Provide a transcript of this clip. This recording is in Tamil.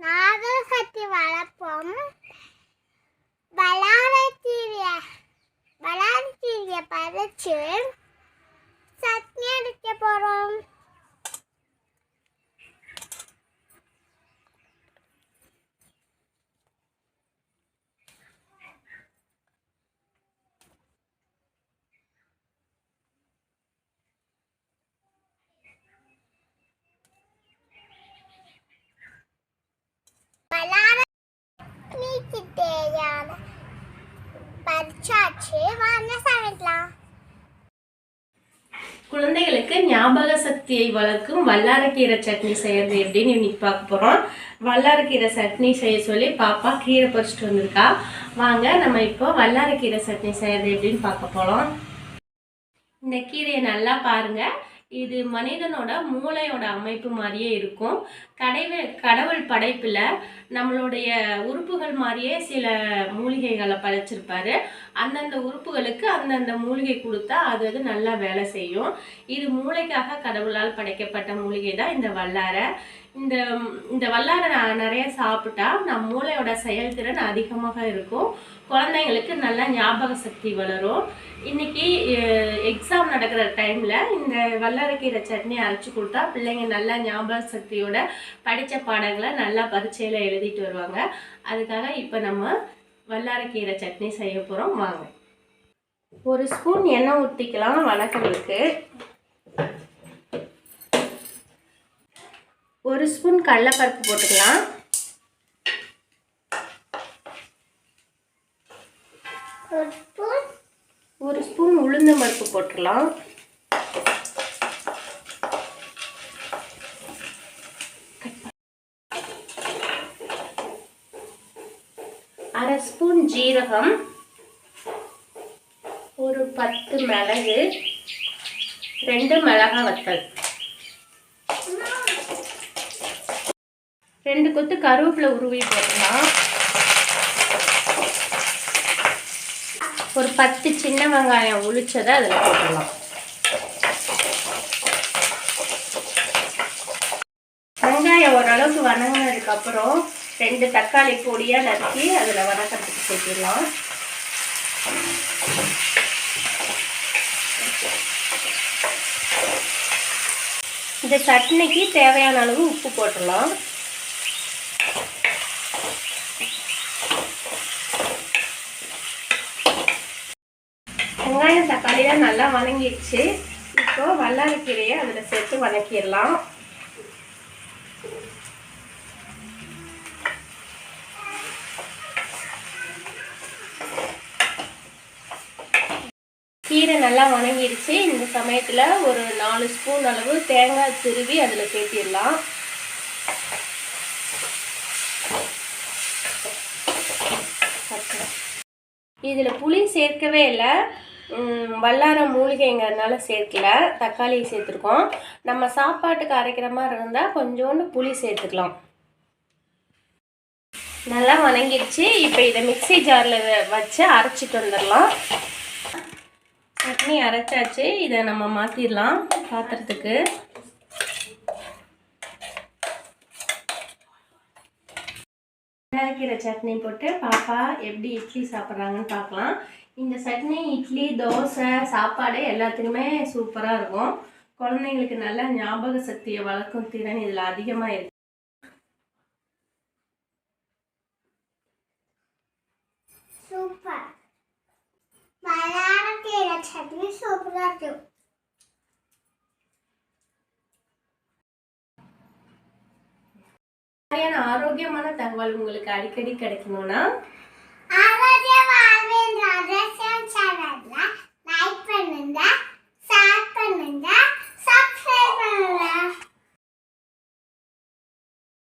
நாகல் கட்டி வளர்ப்போம். வளாரத்தீரிய வளாரத்தீரிய பறிச்சு சட்னி அடிக்க போகிறோம் நீக்கு தேவையான வாங்க சமைக்கலாம் குழந்தைகளுக்கு ஞாபக சக்தியை வளர்க்கும் வல்லாரக்கீரை சட்னி செய்யறது எப்படின்னு இன்னைக்கு பார்க்க போகிறோம் வல்லாரக்கீரை சட்னி செய்ய சொல்லி பாப்பா கீரை பறிச்சுட்டு வந்திருக்கா. வாங்க நம்ம இப்போ வல்லாரக்கீரை சட்னி செய்யறது எப்படின்னு பார்க்க போகிறோம் இந்த கீரையை நல்லா பாருங்க. இது மனிதனோட மூளையோட அமைப்பு மாதிரியே இருக்கும். கடவுள் கடவுள் படைப்பில் நம்மளுடைய உறுப்புகள் மாதிரியே சில மூலிகைகளை படைச்சிருப்பாரு. அந்தந்த உறுப்புகளுக்கு அந்தந்த மூலிகை கொடுத்தா அது அது நல்லா வேலை செய்யும். இது மூளைக்காக கடவுளால் படைக்கப்பட்ட மூலிகை தான் இந்த வல்லாரை. இந்த இந்த வல்லாரை நான் நிறைய சாப்பிட்டா நம் மூளையோட செயல்திறன் அதிகமாக இருக்கும். குழந்தைங்களுக்கு நல்லா ஞாபக சக்தி வளரும். இன்னைக்கு எக்ஸாம் நடக்கிற டைமில் இந்த வல்லாரைக்கீரை சட்னி அரைச்சி கொடுத்தா பிள்ளைங்க நல்லா ஞாபக சக்தியோட படித்த பாடங்களை நல்லா பரீட்சையில் எழுதிட்டு வருவாங்க. அதுக்காக இப்போ நம்ம வல்லாரக்கீரை சட்னி செய்ய போகிறோம் வாங்க. ஒரு ஸ்பூன் எண்ணெய் ஊற்றிக்கலாம் வணக்கங்களுக்கு ஒரு ஸ்பூன் கடலைப்பருப்பு போட்டுக்கலாம். ஒரு ஸ்பூன். ஒரு ஸ்பூன் உளுந்தம் பருப்பு போட்டுடலாம் அரை ஸ்பூன் ஜீரகம். ஒரு பத்து மிளகு. ரெண்டு மிளகா வத்தல். ரெண்டு கொத்து கருவேப்பிலை உருவி போடலாம் ஒரு பத்து சின்ன வெங்காயம் உளிச்சதை அதில் போட்டுடலாம். வெங்காயம் ஓரளவுக்கு வணங்கினதுக்கப்புறம் ரெண்டு தக்காளி பொடியாக நறுக்கி அதில் வணக்கத்துக்கு சேர்த்திடலாம். இந்த சட்னிக்கு தேவையான அளவு உப்பு போட்டுடலாம். வெங்காயம் தக்காளியெல்லாம் நல்லா வணங்கிடுச்சு. இப்போ வல்லாரக்கீரையை அதில் சேர்த்து வதக்கிடலாம் கீரை நல்லா வணங்கிடுச்சு. இந்த சமயத்தில் ஒரு நாலு ஸ்பூன் அளவு தேங்காய் திருவி அதில் சேர்த்திடலாம். இதில் புளி சேர்க்கவே இல்லை. வல்லார மூலிகைங்கிறதுனால சேர்க்கல. தக்காளி சேர்த்துருக்கோம். நம்ம சாப்பாட்டுக்கு அரைக்கிற மாதிரி இருந்தால் கொஞ்சோண்டு புளி சேர்த்துக்கலாம். நல்லா வணங்கிடுச்சு. இப்போ இதை மிக்ஸி ஜாரில் வச்சு அரைச்சிட்டு வந்துடலாம். சட்னி அரைச்சாச்சு. இதை நம்ம மாற்றிடலாம் பாத்திரத்துக்கு. கீரை சட்னி போட்டு பாப்பா எப்படி இட்லி சாப்பிட்றாங்கன்னு பார்க்கலாம். இந்த சட்னி இட்லி தோசை சாப்பாடு எல்லாத்துக்குமே சூப்பராக இருக்கும். குழந்தைங்களுக்கு நல்ல ஞாபக சக்தியை வளர்க்கும் திறன் இதில் அதிகமாக இருக்கு. சூப்பர். சட்னி சூப்பராக இருக்கும். மாதிரியான ஆரோக்கியமான தகவல் உங்களுக்கு அடிக்கடி கிடைக்கணும்னா?